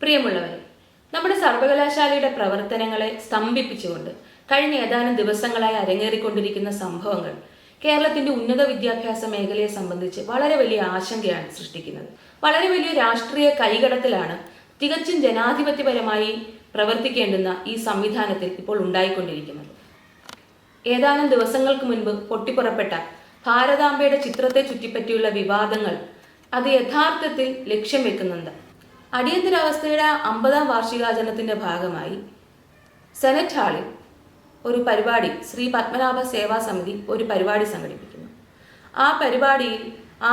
പ്രിയമുള്ളവരെ നമ്മുടെ സർവകലാശാലയുടെ പ്രവർത്തനങ്ങളെ സ്തംഭിപ്പിച്ചുകൊണ്ട് കഴിഞ്ഞ ഏതാനും ദിവസങ്ങളായി അരങ്ങേറിക്കൊണ്ടിരിക്കുന്ന സംഭവങ്ങൾ കേരളത്തിന്റെ ഉന്നത വിദ്യാഭ്യാസ മേഖലയെ സംബന്ധിച്ച് വളരെ വലിയ ആശങ്കയാണ് സൃഷ്ടിക്കുന്നത്. വളരെ വലിയ രാഷ്ട്രീയ കൈകടത്തിലാണ് തികച്ചും ജനാധിപത്യപരമായി പ്രവർത്തിക്കേണ്ടുന്ന ഈ സംവിധാനത്തിൽ ഇപ്പോൾ ഉണ്ടായിക്കൊണ്ടിരിക്കുന്നത്. ഏതാനും ദിവസങ്ങൾക്ക് മുൻപ് പൊട്ടിപ്പുറപ്പെട്ട ഭാരതാംബയുടെ ചിത്രത്തെ ചുറ്റിപ്പറ്റിയുള്ള വിവാദങ്ങൾ അത് യഥാർത്ഥത്തിൽ ലക്ഷ്യം വെക്കുന്നുണ്ട്. അടിയന്തരാവസ്ഥയുടെ അമ്പതാം വാർഷികാചരണത്തിന്റെ ഭാഗമായി സെനറ്റ് ഹാളിൽ ഒരു പരിപാടി ശ്രീ പത്മനാഭ സേവാ സമിതി ഒരു പരിപാടി സംഘടിപ്പിക്കുന്നു. ആ പരിപാടിയിൽ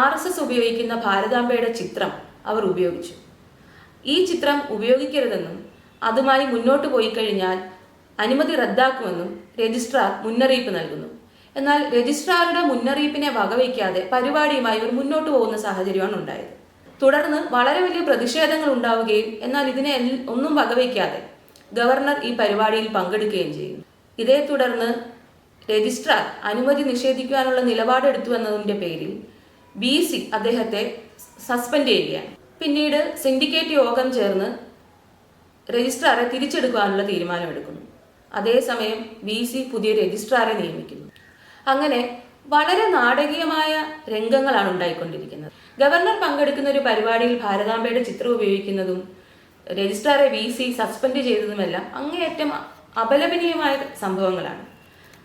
ആർ എസ് എസ് ഉപയോഗിക്കുന്ന ഭാരതാംബയുടെ ചിത്രം അവർ ഉപയോഗിച്ചു. ഈ ചിത്രം ഉപയോഗിക്കരുതെന്നും അതുമായി മുന്നോട്ട് പോയി കഴിഞ്ഞാൽ അനുമതി റദ്ദാക്കുമെന്നും രജിസ്ട്രാർ മുന്നറിയിപ്പ് നൽകുന്നു. എന്നാൽ രജിസ്ട്രാറുടെ മുന്നറിയിപ്പിനെ വകവയ്ക്കാതെ പരിപാടിയുമായി ഇവർ മുന്നോട്ട് പോകുന്ന സാഹചര്യമാണ് ഉണ്ടായത്. തുടർന്ന് വളരെ വലിയ പ്രതിഷേധങ്ങൾ ഉണ്ടാവുകയും എന്നാൽ ഇതിനെ ഒന്നും വകവയ്ക്കാതെ ഗവർണർ ഈ പരിപാടിയിൽ പങ്കെടുക്കുകയും ചെയ്യും ഇതേ തുടർന്ന് രജിസ്ട്രാർ അനുമതി നിഷേധിക്കാനുള്ള നിലപാടെടുത്തു എന്നതിന്റെ പേരിൽ ബി സി അദ്ദേഹത്തെ സസ്പെൻഡ് ചെയ്യുകയാണ്. പിന്നീട് സിൻഡിക്കേറ്റ് യോഗം ചേർന്ന് രജിസ്ട്രാറെ തിരിച്ചെടുക്കാനുള്ള തീരുമാനമെടുക്കുന്നു. അതേസമയം ബി സി പുതിയ രജിസ്ട്രാറെ നിയമിക്കുന്നു. അങ്ങനെ വളരെ നാടകീയമായ രംഗങ്ങളാണ് ഉണ്ടായിക്കൊണ്ടിരിക്കുന്നത്. ഗവർണർ പങ്കെടുക്കുന്ന ഒരു പരിപാടിയിൽ ഭാരതാംബയുടെ ചിത്രം ഉപയോഗിക്കുന്നതും രജിസ്ട്രാറെ വി സി സസ്പെൻഡ് ചെയ്തതുമെല്ലാം അങ്ങേയറ്റം അപലപനീയമായ സംഭവങ്ങളാണ്.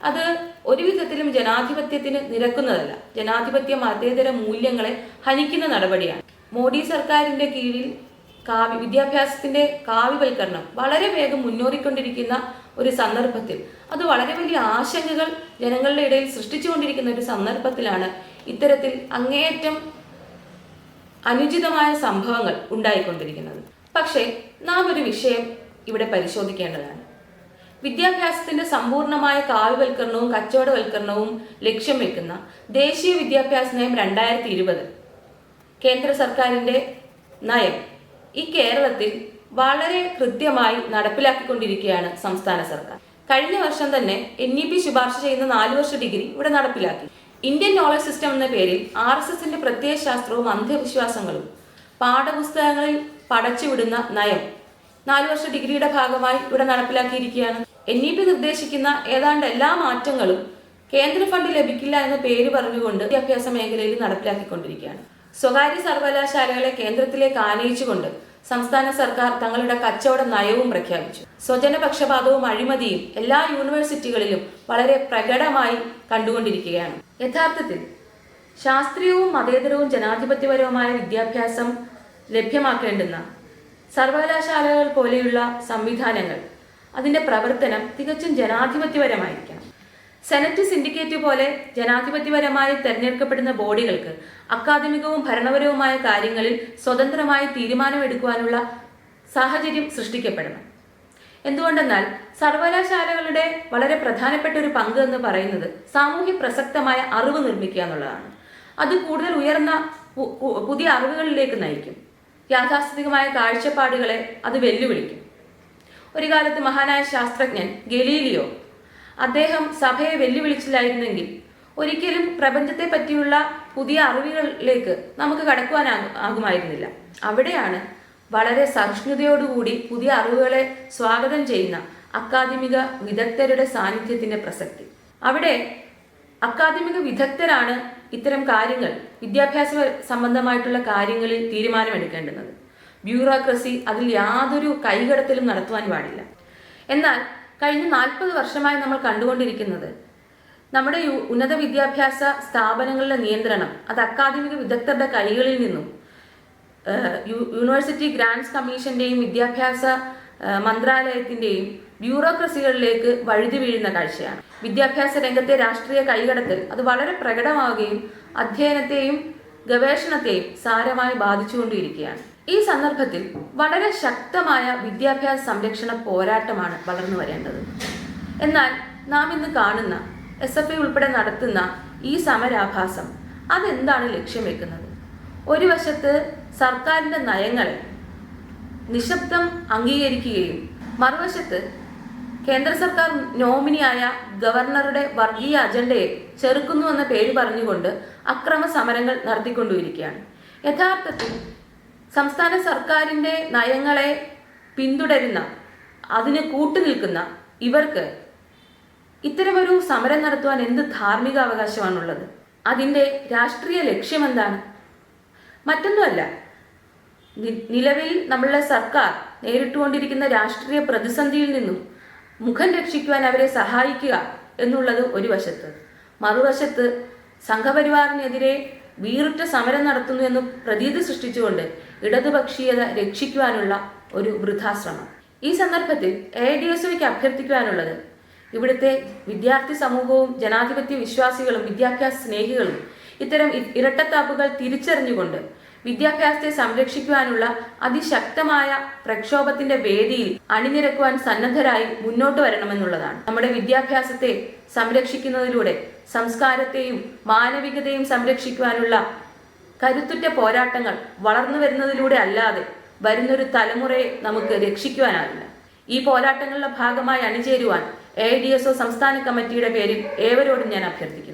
അത് ഒരു വിധത്തിലും ജനാധിപത്യത്തിന് നിരക്കുന്നതല്ല. ജനാധിപത്യ മതേതര മൂല്യങ്ങളെ ഹനിക്കുന്ന നടപടിയാണ്. മോഡി സർക്കാരിന്റെ കീഴിൽ കാവ്യ വിദ്യാഭ്യാസത്തിന്റെ കാവ്യവൽക്കരണം വളരെ വേഗം മുന്നേറിക്കൊണ്ടിരിക്കുന്ന ഒരു സന്ദർഭത്തിൽ അത് വളരെ വലിയ ആശങ്കകൾ ജനങ്ങളുടെ ഇടയിൽ സൃഷ്ടിച്ചുകൊണ്ടിരിക്കുന്ന ഒരു സന്ദർഭത്തിലാണ് ഇത്തരത്തിൽ അങ്ങേയറ്റം അനുചിതമായ സംഭവങ്ങൾ ഉണ്ടായിക്കൊണ്ടിരിക്കുന്നത്. പക്ഷേ നാം ഒരു വിഷയം ഇവിടെ പരിശോധിക്കേണ്ടതാണ്. വിദ്യാഭ്യാസത്തിന്റെ സമ്പൂർണമായ കാവ്യവൽക്കരണവും കച്ചവടവൽക്കരണവും ലക്ഷ്യം വെക്കുന്ന ദേശീയ വിദ്യാഭ്യാസ നയം രണ്ടായിരത്തി ഇരുപത് കേന്ദ്ര സർക്കാരിന്റെ നയം ഈ കേരളത്തിൽ വളരെ കൃത്യമായി നടപ്പിലാക്കിക്കൊണ്ടിരിക്കുകയാണ് സംസ്ഥാന സർക്കാർ. കഴിഞ്ഞ വർഷം തന്നെ എൻ ഇ പി ശുപാർശ ചെയ്യുന്ന നാല് വർഷ ഡിഗ്രി ഇവിടെ നടപ്പിലാക്കി. ഇന്ത്യൻ നോളജ് സിസ്റ്റം എന്ന പേരിൽ ആർ എസ് എസിന്റെ പ്രത്യയശാസ്ത്രവും അന്ധവിശ്വാസങ്ങളും പാഠപുസ്തകങ്ങളിൽ പടച്ചുവിടുന്ന നയം നാലു വർഷ ഡിഗ്രിയുടെ ഭാഗമായി ഇവിടെ നടപ്പിലാക്കിയിരിക്കുകയാണ്. എൻ ഇ പി നിർദ്ദേശിക്കുന്ന ഏതാണ്ട് എല്ലാ മാറ്റങ്ങളും കേന്ദ്ര ഫണ്ട് ലഭിക്കില്ല എന്ന പേര് പറഞ്ഞുകൊണ്ട് വിദ്യാഭ്യാസ മേഖലയിൽ നടപ്പിലാക്കിക്കൊണ്ടിരിക്കുകയാണ്. സ്വകാര്യ സർവകലാശാലകളെ കേന്ദ്രത്തിലേക്ക് ആനയിച്ചുകൊണ്ട് സംസ്ഥാന സർക്കാർ തങ്ങളുടെ കച്ചവട നയവും പ്രഖ്യാപിച്ചു. സ്വജനപക്ഷപാതവും അഴിമതിയും എല്ലാ യൂണിവേഴ്സിറ്റികളിലും വളരെ പ്രകടമായി കണ്ടുകൊണ്ടിരിക്കുകയാണ്. യഥാർത്ഥത്തിൽ ശാസ്ത്രീയവും മതേതരവും ജനാധിപത്യപരവുമായ വിദ്യാഭ്യാസം ലഭ്യമാക്കേണ്ടുന്ന സർവകലാശാലകൾ പോലെയുള്ള സംവിധാനങ്ങൾ അതിന്റെ പ്രവർത്തനം തികച്ചും ജനാധിപത്യപരമായിരിക്കണം സെനറ്റ് സിൻഡിക്കേറ്റ് പോലെ ജനാധിപത്യപരമായി തെരഞ്ഞെടുക്കപ്പെടുന്ന ബോഡികൾക്ക് അക്കാദമികവും ഭരണപരവുമായ കാര്യങ്ങളിൽ സ്വതന്ത്രമായി തീരുമാനമെടുക്കുവാനുള്ള സാഹചര്യം സൃഷ്ടിക്കപ്പെടണം എന്തുകൊണ്ടെന്നാൽ സർവകലാശാലകളുടെ വളരെ പ്രധാനപ്പെട്ട ഒരു പങ്ക് എന്ന് പറയുന്നത് സാമൂഹ്യ പ്രസക്തമായ അറിവ് നിർമ്മിക്കുക എന്നുള്ളതാണ്. അത് കൂടുതൽ ഉയർന്ന പുതിയ അറിവുകളിലേക്ക് നയിക്കും. യാഥാസ്ഥിതികമായ കാഴ്ചപ്പാടുകളെ അത് വെല്ലുവിളിക്കും. ഒരു കാലത്ത് മഹാനായ ശാസ്ത്രജ്ഞൻ ഗലീലിയോ അദ്ദേഹം സഭയെ വെല്ലുവിളിച്ചില്ലായിരുന്നെങ്കിൽ ഒരിക്കലും പ്രപഞ്ചത്തെ പറ്റിയുള്ള പുതിയ അറിവുകളിലേക്ക് നമുക്ക് കടക്കുവാനാകും ആകുമായിരുന്നില്ല. അവിടെയാണ് വളരെ സഹിഷ്ണുതയോടുകൂടി പുതിയ അറിവുകളെ സ്വാഗതം ചെയ്യുന്ന അക്കാദമിക വിദഗ്ധരുടെ സാന്നിധ്യത്തിന്റെ പ്രസക്തി. അവിടെ അക്കാദമിക വിദഗ്ധരാണ് ഇത്തരം കാര്യങ്ങൾ വിദ്യാഭ്യാസ സംബന്ധമായിട്ടുള്ള കാര്യങ്ങളിൽ തീരുമാനമെടുക്കേണ്ടുന്നത്. ബ്യൂറോക്രസി അതിൽ യാതൊരു കൈകടത്തലും നടത്തുവാൻ പാടില്ല. എന്നാൽ കഴിഞ്ഞ നാൽപ്പത് വർഷമായി നമ്മൾ കണ്ടുകൊണ്ടിരിക്കുന്നത്. നമ്മുടെ ഉന്നത വിദ്യാഭ്യാസ സ്ഥാപനങ്ങളിലെ നിയന്ത്രണം അത് അക്കാദമിക വിദഗ്ധരുടെ കൈകളിൽ നിന്നും യൂണിവേഴ്സിറ്റി ഗ്രാൻഡ്സ് കമ്മീഷന്റെയും വിദ്യാഭ്യാസ മന്ത്രാലയത്തിന്റെയും ബ്യൂറോക്രസികളിലേക്ക് വഴുതി വീഴുന്ന കാഴ്ചയാണ്. വിദ്യാഭ്യാസ രംഗത്തെ രാഷ്ട്രീയ കൈകടത്തൽ അത് വളരെ പ്രകടമാവുകയും അധ്യയനത്തെയും ഗവേഷണത്തെയും സാരമായി ബാധിച്ചുകൊണ്ടിരിക്കുകയാണ്. ഈ സന്ദർഭത്തിൽ വളരെ ശക്തമായ വിദ്യാഭ്യാസ സംരക്ഷണ പോരാട്ടമാണ് വളർന്നു വരേണ്ടത്. എന്നാൽ നാം ഇന്ന് കാണുന്ന എസ് എഫ് ഐ ഉൾപ്പെടെ നടത്തുന്ന ഈ സമരാഭാസം അതെന്താണ് ലക്ഷ്യം വെക്കുന്നത് ഒരു വശത്ത് സർക്കാരിന്റെ നയങ്ങളെ നിശബ്ദം അംഗീകരിക്കുകയും മറുവശത്ത് കേന്ദ്ര സർക്കാർ നോമിനിയായ ഗവർണറുടെ വർഗീയ അജണ്ടയെ ചെറുക്കുന്നുവെന്ന പേര് പറഞ്ഞുകൊണ്ട് അക്രമ സമരങ്ങൾ നടത്തിക്കൊണ്ടിരിക്കുകയാണ് യഥാർത്ഥത്തിൽ സംസ്ഥാന സർക്കാരിന്റെ നയങ്ങളെ പിന്തുടരുന്ന അതിന് കൂട്ടുനിൽക്കുന്ന ഇവർക്ക് ഇത്തരമൊരു സമരം നടത്തുവാൻ എന്ത് ധാർമ്മിക അവകാശമാണുള്ളത് അതിന്റെ രാഷ്ട്രീയ ലക്ഷ്യം എന്താണ് മറ്റൊന്നുമല്ല നിലവിൽ നമ്മളുടെ സർക്കാർ നേരിട്ടുകൊണ്ടിരിക്കുന്ന രാഷ്ട്രീയ പ്രതിസന്ധിയിൽ നിന്നും മുഖം രക്ഷിക്കുവാൻ അവരെ സഹായിക്കുക എന്നുള്ളത് ഒരു വശത്ത്. മറുവശത്ത് സംഘപരിവാറിനെതിരെ വീറുറ്റ സമരം നടത്തുന്നു എന്ന് പ്രതീതി സൃഷ്ടിച്ചുകൊണ്ട് ഇടതുപക്ഷീയത രക്ഷിക്കുവാനുള്ള ഒരു വൃദ്ധാശ്രമം ഈ സന്ദർഭത്തിൽ എ ഡി എസ് ഒക്ക് അഭ്യർത്ഥിക്കുവാനുള്ളത് ഇവിടുത്തെ വിദ്യാർത്ഥി സമൂഹവും ജനാധിപത്യ വിശ്വാസികളും വിദ്യാഭ്യാസ സ്നേഹികളും ഇത്തരം ഇരട്ടത്താപ്പുകൾ തിരിച്ചറിഞ്ഞുകൊണ്ട് വിദ്യാഭ്യാസത്തെ സംരക്ഷിക്കുവാനുള്ള അതിശക്തമായ പ്രക്ഷോഭത്തിന്റെ വേദിയിൽ അണിനിരക്കുവാൻ സന്നദ്ധരായി മുന്നോട്ട് വരണമെന്നുള്ളതാണ്. നമ്മുടെ വിദ്യാഭ്യാസത്തെ സംരക്ഷിക്കുന്നതിലൂടെ സംസ്കാരത്തെയും മാനവികതയും സംരക്ഷിക്കുവാനുള്ള കരുത്തുറ്റ പോരാട്ടങ്ങൾ വളർന്നു വരുന്നതിലൂടെ അല്ലാതെ വരുന്നൊരു തലമുറയെ നമുക്ക് രക്ഷിക്കുവാനാവില്ല. ഈ പോരാട്ടങ്ങളുടെ ഭാഗമായി അണിചേരുവാൻ എ ഡി എസ് ഒ സംസ്ഥാന കമ്മിറ്റിയുടെ പേരിൽ ഏവരോടും ഞാൻ അഭ്യർത്ഥിക്കുന്നു.